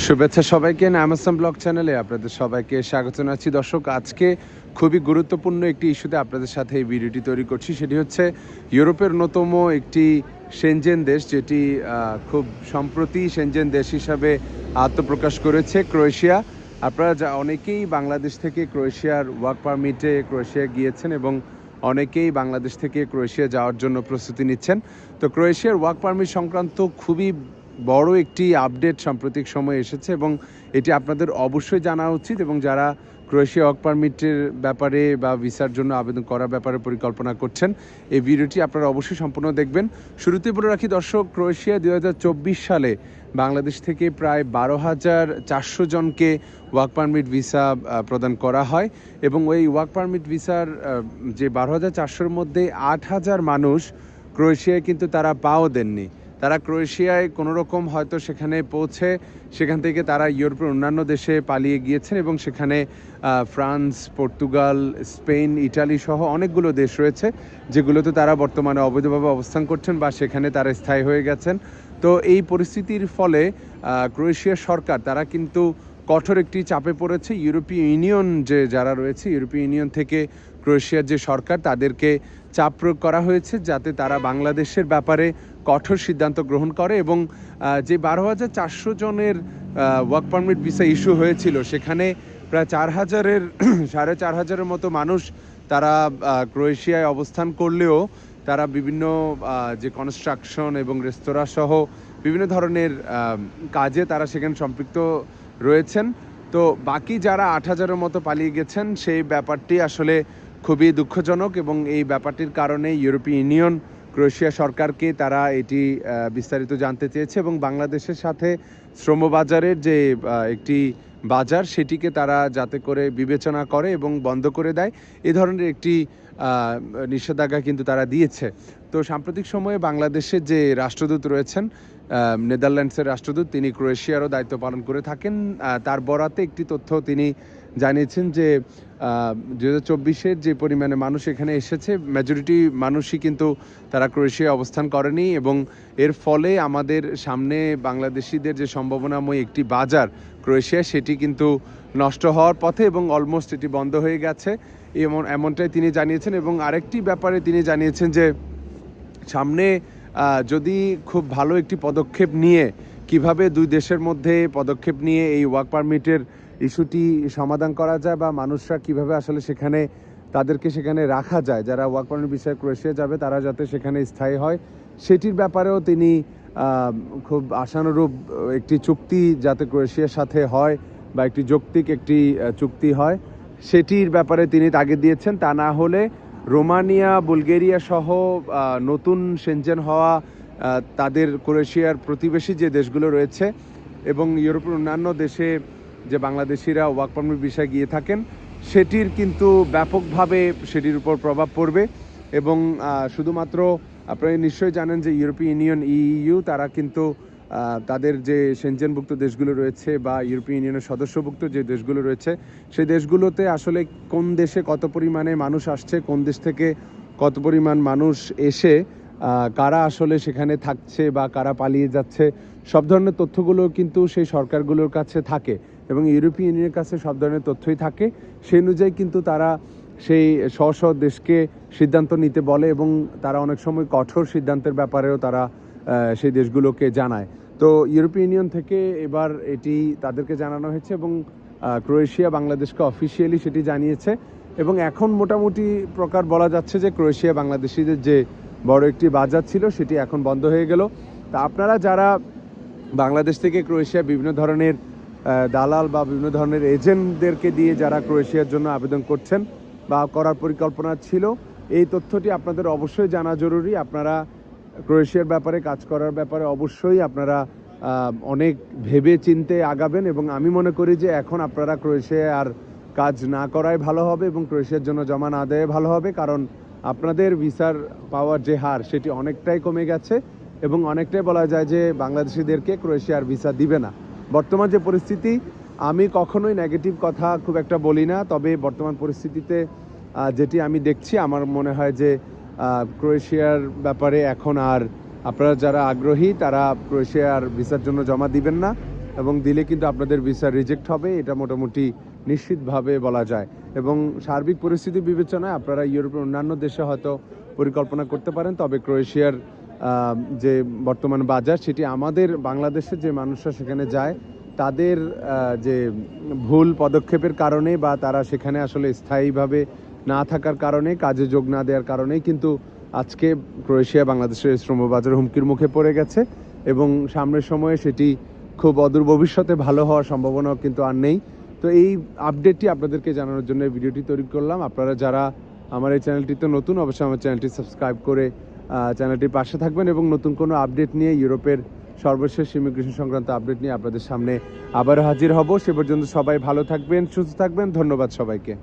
শুভেচ্ছা সবাইকে Amazon blog চ্যানেলে আপনাদের সবাইকে স্বাগত জানাচ্ছি। দর্শক, আজকে খুবই গুরুত্বপূর্ণ একটি ইস্যুতে আপনাদের সাথে এই ভিডিওটি তৈরি করছি। সেটি হচ্ছে ইউরোপের অন্যতম একটি সেনজেন দেশ, যেটি খুব সম্প্রতি সেনজেন দেশ হিসাবে আত্মপ্রকাশ করেছে, ক্রোয়েশিয়া। আপনারা যা, অনেকেই বাংলাদেশ থেকে ক্রোয়েশিয়ার ওয়ার্ক পারমিটে ক্রোয়েশিয়া গিয়েছেন এবং অনেকেই বাংলাদেশ থেকে ক্রোয়েশিয়া যাওয়ার জন্য প্রস্তুতি নিচ্ছেন। তো ক্রোয়েশিয়ার ওয়ার্ক পারমিট সংক্রান্ত খুবই বড় একটি আপডেট সাম্প্রতিক সময়ে এসেছে এবং এটি আপনাদের অবশ্যই জানা উচিত এবং যারা ক্রোয়েশিয়া ওয়ার্ক পারমিটের ব্যাপারে বা ভিসার জন্য আবেদন করার ব্যাপারে পরিকল্পনা করছেন, এই ভিডিওটি আপনারা অবশ্যই সম্পূর্ণ দেখবেন। শুরুতে বলে রাখি দর্শক, ক্রোয়েশিয়া দু হাজার চব্বিশ সালে বাংলাদেশ থেকে প্রায় বারো হাজার চারশো জনকে ওয়ার্ক পারমিট ভিসা প্রদান করা হয় এবং ওই ওয়ার্ক পারমিট ভিসার যে বারো হাজার চারশোর মধ্যে আট হাজার মানুষ ক্রোয়েশিয়ায় কিন্তু তারা পাও দেননি। তারা ক্রোয়েশিয়ায় কোনো রকম হয়তো সেখানে পৌঁছে সেখান থেকে তারা ইউরোপের অন্যান্য দেশে পালিয়ে গিয়েছেন এবং সেখানে ফ্রান্স, পর্তুগাল, স্পেন, ইটালি সহ অনেকগুলো দেশ রয়েছে যেগুলোতে তারা বর্তমানে অবৈধভাবে অবস্থান করছেন বা সেখানে তারা স্থায়ী হয়ে গেছেন। তো এই পরিস্থিতির ফলে ক্রোয়েশিয়ার সরকার, তারা কিন্তু কঠোর একটি চাপে পড়েছে। ইউরোপীয় ইউনিয়ন যে যারা রয়েছে, ইউরোপীয় ইউনিয়ন থেকে ক্রোয়েশিয়ার যে সরকার, তাদেরকে চাপ প্রয়োগ করা হয়েছে যাতে তারা বাংলাদেশের ব্যাপারে কঠোর সিদ্ধান্ত গ্রহণ করে এবং যে বারো হাজার চারশো জনের ওয়ার্ক পারমিট ভিসা ইস্যু হয়েছিল, সেখানে প্রায় চার হাজারের, সাড়ে চার হাজারের মতো মানুষ তারা ক্রোয়েশিয়ায় অবস্থান করলেও তারা বিভিন্ন যে কনস্ট্রাকশন এবং রেস্তোরাঁ সহ বিভিন্ন ধরনের কাজে তারা সেখানে সম্পৃক্ত রয়েছেন। তো বাকি যারা আট হাজারের মতো পালিয়ে গেছেন, সেই ব্যাপারটি আসলে খুবই দুঃখজনক এবং এই ব্যাপারটির কারণে ইউরোপীয় ইউনিয়ন ক্রোয়েশিয়া সরকারকে তারা এটি বিস্তারিত জানতে চেয়েছে এবং বাংলাদেশের সাথে শ্রমবাজারের যে একটি বাজার সেটিকে তারা যাতে করে বিবেচনা করে এবং বন্ধ করে দেয়, এ ধরনের একটি নিষেধাজ্ঞা কিন্তু তারা দিয়েছে। তো সাম্প্রতিক সময়ে বাংলাদেশের যে রাষ্ট্রদূত রয়েছেন নেদারল্যান্ডসের রাষ্ট্রদূত, তিনি ক্রোয়েশিয়ারও দায়িত্ব পালন করে থাকেন। তার বরাতে একটি তথ্য তিনি জানিয়েছেন যে দু হাজার চব্বিশের যে পরিমাণে মানুষ এখানে এসেছে মেজরিটি মানুষই কিন্তু তারা ক্রোয়েশিয়ায় অবস্থান করেনি এবং এর ফলে আমাদের সামনে বাংলাদেশিদের যে সম্ভাবনাময় একটি বাজার ক্রোয়েশিয়া, সেটি কিন্তু নষ্ট হওয়ার পথে এবং অলমোস্ট এটি বন্ধ হয়ে গেছে। এমন, এমনটাই তিনি জানিয়েছেন এবং আরেকটি ব্যাপারে তিনি জানিয়েছেন যে সামনে যদি খুব ভালো একটি পদক্ষেপ নিয়ে কীভাবে দুই দেশের মধ্যে পদক্ষেপ নিয়ে এই ওয়ার্ক পারমিটের ইস্যুটি সমাধান করা যায় বা মানুষরা কীভাবে আসলে সেখানে তাদেরকে সেখানে রাখা যায়, যারা ওয়ার্ক পারমিট বিষয়ে ক্রোয়েশিয়া যাবে তারা যাতে সেখানে স্থায়ী হয়, সেটির ব্যাপারেও তিনি খুব আশানুরূপ একটি চুক্তি যাতে ক্রোয়েশিয়ার সাথে হয় বা একটি যৌক্তিক একটি চুক্তি হয়, সেটির ব্যাপারে তিনি তাগিদ দিয়েছেন। তা না হলে রোমানিয়া, বুলগেরিয়া সহ নতুন সেনজেন হওয়া তাদের ক্রোয়েশিয়ার প্রতিবেশী যে দেশগুলো রয়েছে এবং ইউরোপের অন্যান্য দেশে যে বাংলাদেশিরা ওয়ার্ক পারমিট বিষয়ে গিয়ে থাকেন, সেটির কিন্তু ব্যাপকভাবে সেটির উপর প্রভাব পড়বে এবং শুধুমাত্র আপনারা নিশ্চয়ই জানেন যে ইউরোপীয় ইউনিয়ন ইইউ তারা কিন্তু তাদের যে সেনজেনভুক্ত দেশগুলো রয়েছে বা ইউরোপীয় ইউনিয়নের সদস্যভুক্ত যে দেশগুলো রয়েছে, সেই দেশগুলোতে আসলে কোন দেশে কত পরিমাণে মানুষ আসছে, কোন দেশ থেকে কত পরিমাণ মানুষ এসে কারা আসলে সেখানে থাকছে বা কারা পালিয়ে যাচ্ছে, সব ধরনের তথ্যগুলো কিন্তু সেই সরকারগুলোর কাছে থাকে এবং ইউরোপীয় ইউনিয়নের কাছে সব ধরনের তথ্যই থাকে। সেই অনুযায়ী কিন্তু তারা সেই স্ব স্ব দেশকে সিদ্ধান্ত নিতে বলে এবং তারা অনেক সময় কঠোর সিদ্ধান্তের ব্যাপারেও তারা সেই দেশগুলোকে জানায়। তো ইউরোপীয় ইউনিয়ন থেকে এবার এটি তাদেরকে জানানো হয়েছে এবং ক্রোয়েশিয়া বাংলাদেশকে অফিসিয়ালি সেটি জানিয়েছে এবং এখন মোটামুটি প্রকার বলা যাচ্ছে যে ক্রোয়েশিয়া বাংলাদেশিদের যে বড় একটি বাজার ছিল সেটি এখন বন্ধ হয়ে গেল। তা আপনারা যারা বাংলাদেশ থেকে ক্রোয়েশিয়া বিভিন্ন ধরনের দালাল বা বিভিন্ন ধরনের এজেন্টদেরকে দিয়ে যারা ক্রোয়েশিয়ার জন্য আবেদন করছেন বা করার পরিকল্পনা ছিল, এই তথ্যটি আপনাদের অবশ্যই জানা জরুরি। আপনারা ক্রোয়েশিয়ার ব্যাপারে, কাজ করার ব্যাপারে অবশ্যই আপনারা অনেক ভেবে চিনতে আগাবেন এবং আমি মনে করি যে এখন আপনারা ক্রোয়েশিয়ায় আর কাজ না করাই ভালো হবে এবং ক্রোয়েশিয়ার জন্য জমা না দেয় ভালো হবে। কারণ আপনাদের ভিসার পাওয়ার যে হার, সেটি অনেকটাই কমে গেছে এবং অনেকটাই বলা যায় যে বাংলাদেশিদেরকে ক্রোয়েশিয়ার ভিসা দিবে না। বর্তমান যে পরিস্থিতি, আমি কখনোই নেগেটিভ কথা খুব একটা বলি না, তবে বর্তমান পরিস্থিতিতে যেটি আমি দেখছি, আমার মনে হয় যে ক্রোয়েশিয়ার ব্যাপারে এখন আর আপনারা যারা আগ্রহী, তারা ক্রোয়েশিয়ার ভিসার জন্য জমা দিবেন না এবং দিলে কিন্তু আপনাদের ভিসা রিজেক্ট হবে, এটা মোটামুটি নিশ্চিতভাবে বলা যায়। এবং সার্বিক পরিস্থিতি বিবেচনায় আপনারা ইউরোপের অন্যান্য দেশে হয়তো পরিকল্পনা করতে পারেন, তবে ক্রোয়েশিয়ার যে বর্তমান বাজার, সেটি আমাদের বাংলাদেশের যে মানুষরা সেখানে যায়, তাদের যে ভুল পদক্ষেপের কারণে বা তারা সেখানে আসলে স্থায়ীভাবে না থাকার কারণে, কাজে যোগ না দেওয়ার কারণেই কিন্তু আজকে ক্রোয়েশিয়া বাংলাদেশের শ্রমবাজার হুমকির মুখে পড়ে গেছে এবং সামনের সময়ে সেটি খুব অদূর ভবিষ্যতে ভালো হওয়ার সম্ভাবনাও কিন্তু আর নেই। তো এই আপডেটটি আপনাদেরকে জানানোর জন্য ভিডিওটি তৈরি করলাম। আপনারা যারা আমার এই চ্যানেলটিতে নতুন, অবশ্যই আমার চ্যানেলটি সাবস্ক্রাইব করে চ্যানেলটির পাশে থাকবেন এবং নতুন কোনো আপডেট নিয়ে ইউরোপের সর্বশেষ ইমিগ্রেশন সংক্রান্ত আপডেট নিয়ে আপনাদের সামনে আবার হাজির হব। সে পর্যন্ত সবাই ভালো থাকবেন, সুস্থ থাকবেন। ধন্যবাদ সবাইকে।